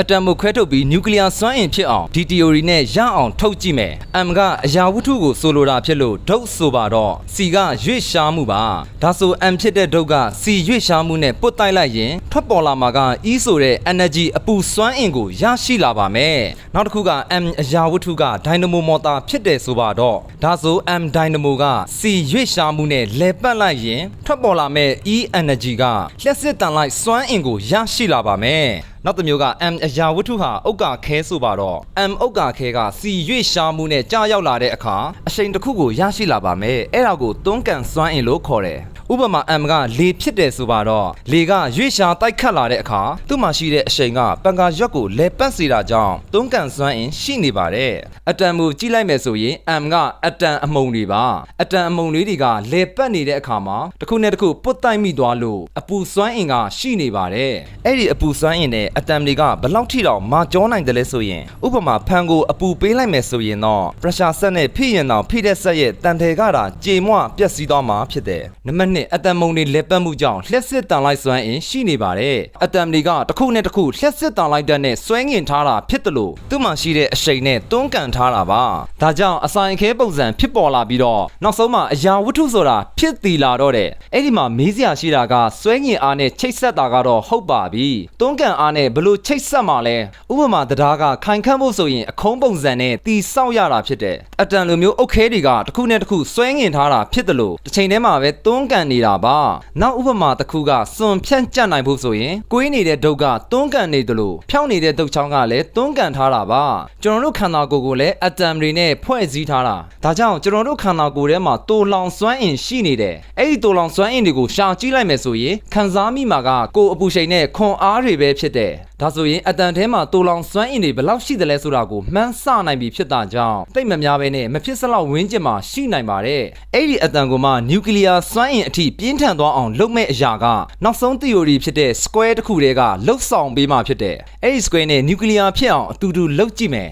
အတမ်ကိုခွဲထုတ်ပြီးနျူကလ িয়ার စွမ်းအင်ဖြစ်အောင်ဒီ theory နဲ့ရအောင်ထုတ်ကြည့်မယ် M ကအရာဝတ္ထုကိုဆိုလိုတာဖြစ်လို့ဒုတ်ဆိုပါတော့ C ကရွေ့ရှားမှုပါဒါဆို M ဖြစ်တဲ့ဒုတ်က C ရွေ့ရှားမှုနဲ့ပုတ်တိုက်လိုက်ရင်ထွက်ပေါ်လာမှာက E ဆိုတဲ့ energy အပူစွမ်းအင်ကိုရရှိလာပါမယ်နောက်တစ်ခုက M အရာဝတ္ထုက dynamo motor ဖြစ်တယ်ဆိုပါတော့ဒါဆို M dynamo က C ရွေ့ရှားမှုနဲ့လဲပတ်လိုက်ရင်ထွက်ပေါ်လာမဲ့ E energy ကလျှက်စစ်တန်လိုက်စွမ်းအင်ကိုရရှိလာပါမယ် နောက်တစ်မျိုးက M အရာဝတ္ထုဟာဥက္ကာခဲဆိုပါတော့ M ဥက္ကာခဲက C ရွေ့ရှားမှုနဲ့ကြာရောက်လာတဲ့အခါအရှိန်တစ်ခုကိုရရှိလာပါမယ်အဲ့ဒါကိုတွန်းကန်စွမ်းအင်လို့ခေါ်တယ် ဥပမာ M ကလေဖြစ်တယ်ဆိုပါတော့လေကရွေ့ရှားတိုက်ခတ်လာတဲ့အခါသူ့မှာရှိတဲ့အရှိန်ကပန်ကာရွက်ကိုလဲပတ်စေတာကြောင့်တွန်းကန်စွမ်းအင်ရှိနေပါတယ်အတန်ကိုကြည့်လိုက်မယ်ဆိုရင် M ကအတန်အမုံတွေပါအတန်အမုံလေးတွေကလဲပတ်နေတဲ့အခါမှာတစ်ခုနဲ့တစ်ခုပုတ်တိုက်မိသွားလို့အပူစွမ်းအင်ကရှိနေပါတယ်အဲ့ဒီအပူစွမ်းအင်နဲ့အတန်တွေကဘယ်လောက်ထိတောင်မာကြောနိုင်တယ်လဲဆိုရင်ဥပမာဖန်ကိုအပူပေးလိုက်မယ်ဆိုရင်တော့ pressure ဆက်နဲ့ဖိရင်တော့ဖိတဲ့ဆက်ရဲ့တန်တယ်ကတာကြေမွပျက်စီးသွားမှာဖြစ်တယ်နံပါတ်1အတန်မုံတွေလဲပတ်မှုကြောင့်လျှက်စစ်တန်လိုက်စွမ်းအင်ရှိနေပါတယ်အတန်တွေကတစ်ခုနဲ့တစ်ခုလျှက်စစ်တန်လိုက်တဲ့နဲ့စွဲငင်ထားတာဖြစ်တယ်လို့သူ့မှာရှိတဲ့အရှိန်နဲ့တွန်းကန်ထားတာပါဒါကြောင့်အဆိုင်အခဲပုံစံဖြစ်ပေါ်လာပြီးတော့နောက်ဆုံးမှာအရာဝတ္ထုဆိုတာဖြစ်တည်လာတော့တဲ့အဲ့ဒီမှာမေးစရာရှိတာကစွဲငင်အားနဲ့ချိတ်ဆက်တာကတော့ဟုတ်ပါပြီတွန်းကန်အားနဲ့ဘလို့ချိတ်ဆက်မှာလဲဥပမာတရားကခိုင်ခန့်ဖို့ဆိုရင်အခုံးပုံစံနဲ့တီဆောက်ရတာဖြစ်တယ်အတန်လိုမျိုးအုတ်ခဲတွေကတစ်ခုနဲ့တစ်ခုစွဲငင်ထားတာဖြစ်တယ်လို့တစ်ချိန်တည်းမှာပဲတွန်းကန်နေတာပါနောက်ဥပမာတစ်ခုကစွန်ဖြန့်ကျက်နိုင်ဖို့ဆိုရင်ကိုင်းနေတဲ့ဒုတ်ကတွန်းကန်နေတယ်လို့ဖြောင်းနေတဲ့ဒုတ်ချောင်းကလည်းတွန်းကန်ထားတာပါကျွန်တော်တို့ခန္ဓာကိုယ်ကိုလည်းအတမ်တွေနဲ့ဖွဲ့စည်းထားတာဒါကြောင့်ကျွန်တော်တို့ခန္ဓာကိုယ်ထဲမှာတိုလောင်စွမ်းအင်ရှိနေတယ်အဲ့ဒီတိုလောင်စွမ်းအင်တွေကိုရှာကြည့်လိုက်မယ်ဆိုရင်ခံစားမိမှာကကိုယ်အပူချိန်နဲ့ခွန်အားတွေပဲဖြစ်တယ်ဒါဆိုရင်အတန်ထဲမှာတိုလောင်စွမ်းအင်တွေဘယ်လောက်ရှိသလဲဆိုတာကိုမှန်းဆနိုင်ပြီဖြစ်တာကြောင့်တိတ်မများပဲနဲ့မဖြစ်စလောက်ဝင်းကျင်မှာရှိနိုင်ပါတယ်အဲ့ဒီအတန်ကိုမှနျူကလ িয়ার စွမ်းအင်အထိပြင်းထန်သွားအောင်လုပ်မဲ့အရာကနောက်ဆုံး theory ဖြစ်တဲ့ square တစ်ခုတည်းကလှုပ်ဆောင်ပေးမှဖြစ်တယ်အဲ့ဒီ square နဲ့နျူကလ িয়ার ဖြစ်အောင်အတူတူလှုပ်ကြည့်မယ်